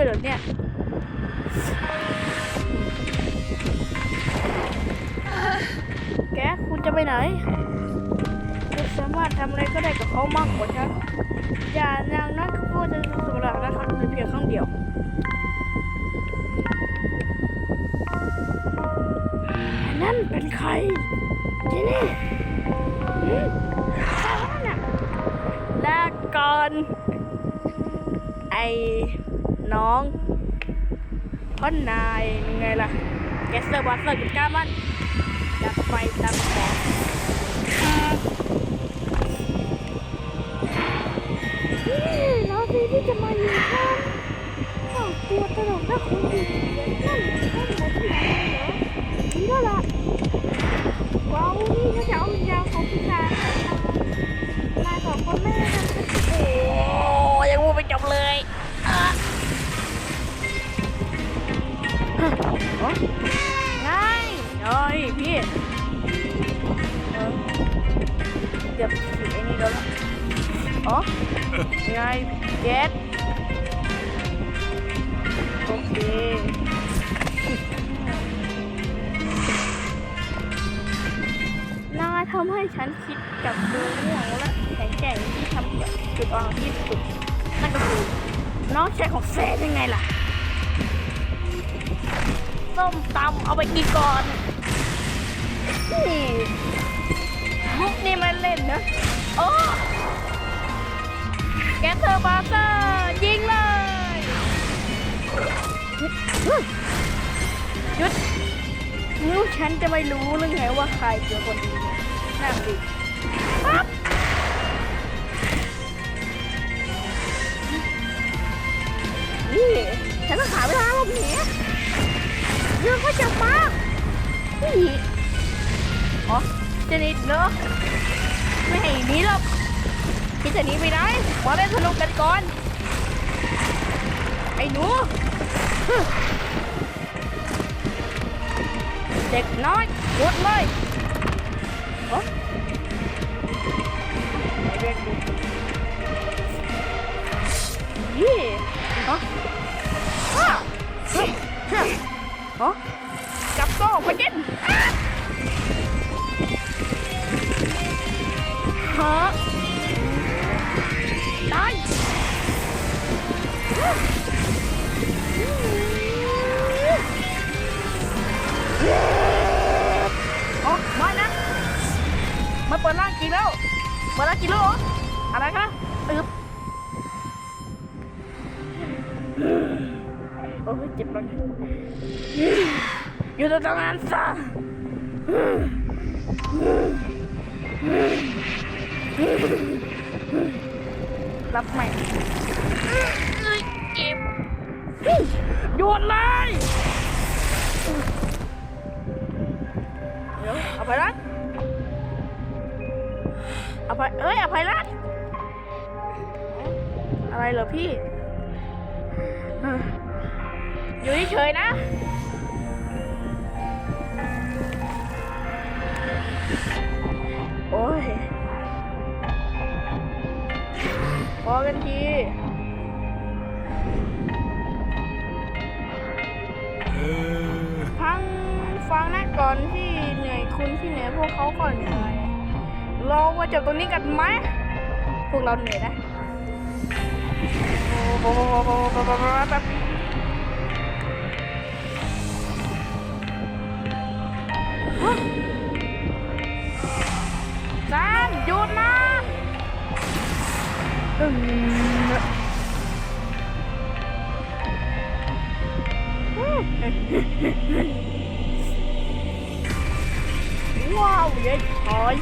ด้วยเหรอเนี่ยแกคุณจะไปไหนคุณสามารถทำอะไรก็ได้กับเขามากกว่าฉันอย่าอย่างนั้นเขาก็จะสุรานะครับเพียงครั้งเดียวอันนั้นเป็นใครที่นี่หืมใครวะน่ะลาก่อนไอ น้องพ่อนายยังไงล่ะแกสเตอร์บัสเตอร์กับก้ามันดับไฟดับของนี่เราสิที่จะมาอยู่กันอ้าวตัวตลกน่าคุ้นดีนั่นนั่นหมดที่ไหนเหรอนี่ก็ละว้าวนี่เขาจะเอาวิญญาณของพี่ชา ง่ายเอ้ยพี่เออเกือบผิดไอ้นี่แล้วล่ะอ๋อไงเก็ตโอเคนายทำให้ฉันคิดกับเรื่องและแข็งแกร่งที่ทำกับจุดอ่อนที่สุดนั่นก็คือน้องชายของแซนยังไงล่ะ ส้มตำเอาไปกินก่อนนี่มุกนี่มันเล่นนะ โอ้แกเธอร์บาเซอร์ยิงเลยหยุดลูกฉันจะไม่รู้หรือไงว่าใครคือคนดีนั่นดิปั๊บนี่ฉันต้องหาเวลาหลบหนี เรื่องเขาจะมานี่อ๋อจะหนีเนอะไม่ให้หนีหรอกคิดจะหนีไปไหนมาเล่นสนุกกันก่อน ไอ้หนูเด็กน้อยหยุดเลยอ๋อไอ้เด็กดูยี่อ๋อ มาเปิดร่างกินแล้ว เปิดร่างกินแล้วเหรออะไรคะอึบโอ้ยเจ็บมากอยู่ตรงนั้นซะรับใหม่เอ้ยเจ็บหยุดเลยเดี๋ยวเอาไปรัด เอาไปเอ้ยเอาไปรัดอะไรเหรอพี่เอ้ยอยู่เฉยๆนะโอ้ยพอกันทีฟังฟังนะก่อนที่เหนื่อยคุณที่เหนื่อยพวกเขาก่อนเหนื่อยเรามาจบตรงนี้กันไหมพวกเราเหนื่อยนะโอ้โหแบบฮะจานหยุดนะว้าวเย้ถอย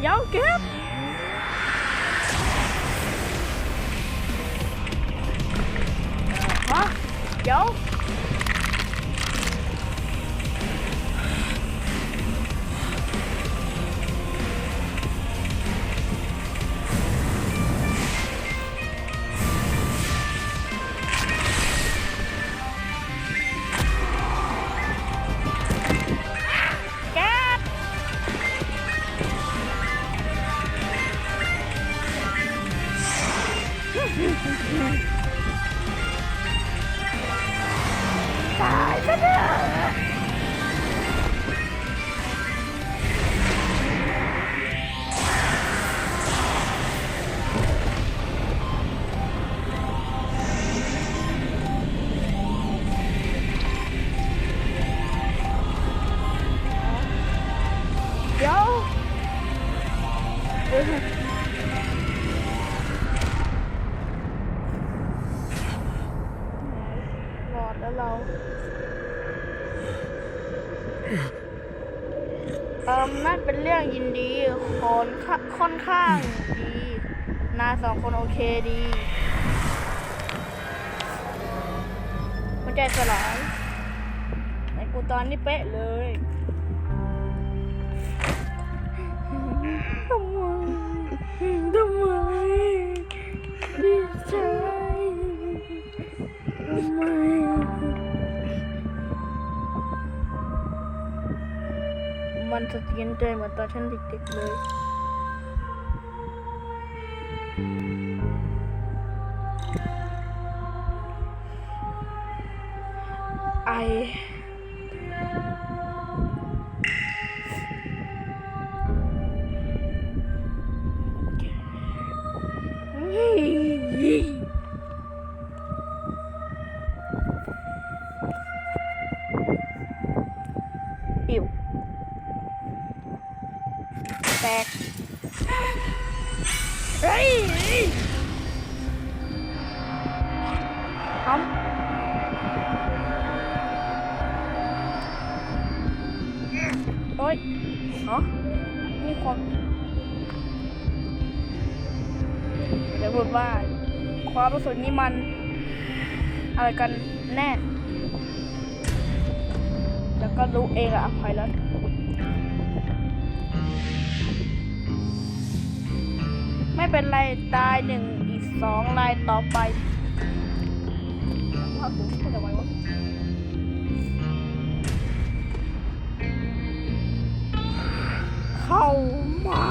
เดี๋ยวเก็บฮะเดี๋ยว แล้วเราเอิมนั่นเป็นเรื่องยินดีคนค่าค่อนข้างดีนายสองคนโอเคดีมันใจสลายในกูตอนนี้เป๊ะเลย มันสะเทือนใจเหมือนตอนฉันเด็กๆเลยไเนาะมีความจะพูดว่าความรู้สึกนี้มัน อะไรกันแน่ แล้วก็รู้เองอะอภัยแล้วไม่เป็นไร ตายหนึ่งอีกสองลายต่อไปภาพถึงพูดเอาไว้วะ เข้ามา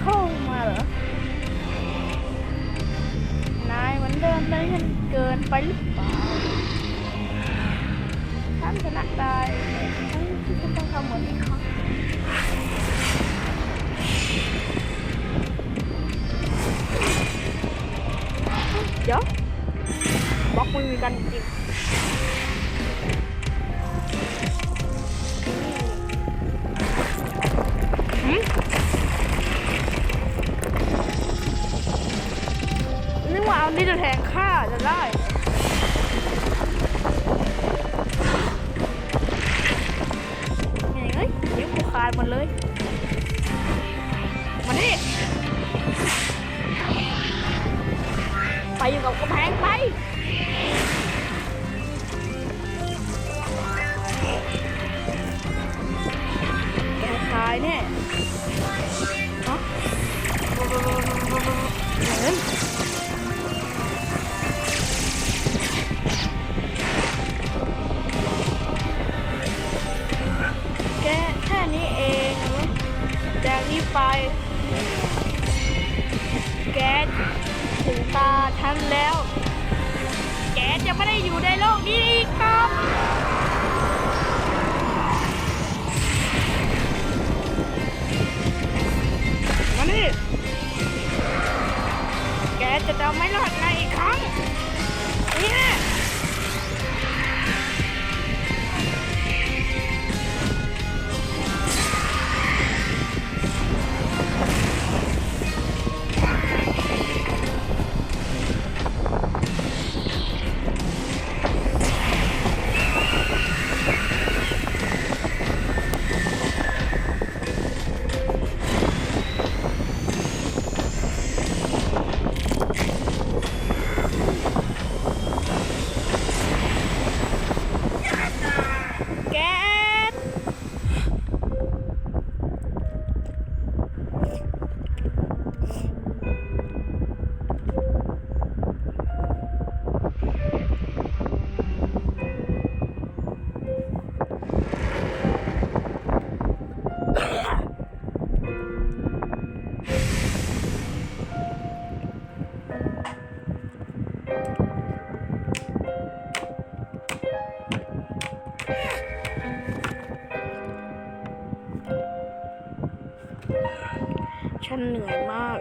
เข้ามาเหรอ นายเหมือนเดิมเลยฉันเกินไปหรือเปล่าฉันชนะได้ทั้งที่ฉันต้องทำเหมือนอีกครั้เดี๋ยวบล็อกมือกันจริงาเอานี่จะแทงข้าจะได้นี่ไงเดี๋ยวกูขาดหมดเลย ไป แก๊สถึงตาทันแล้ว แก๊สจะไม่ได้อยู่ในโลกนี้อีกต่อมานี่แกจะทำไม่รอดในอีกครั้งนี่ เหนื่อยมาก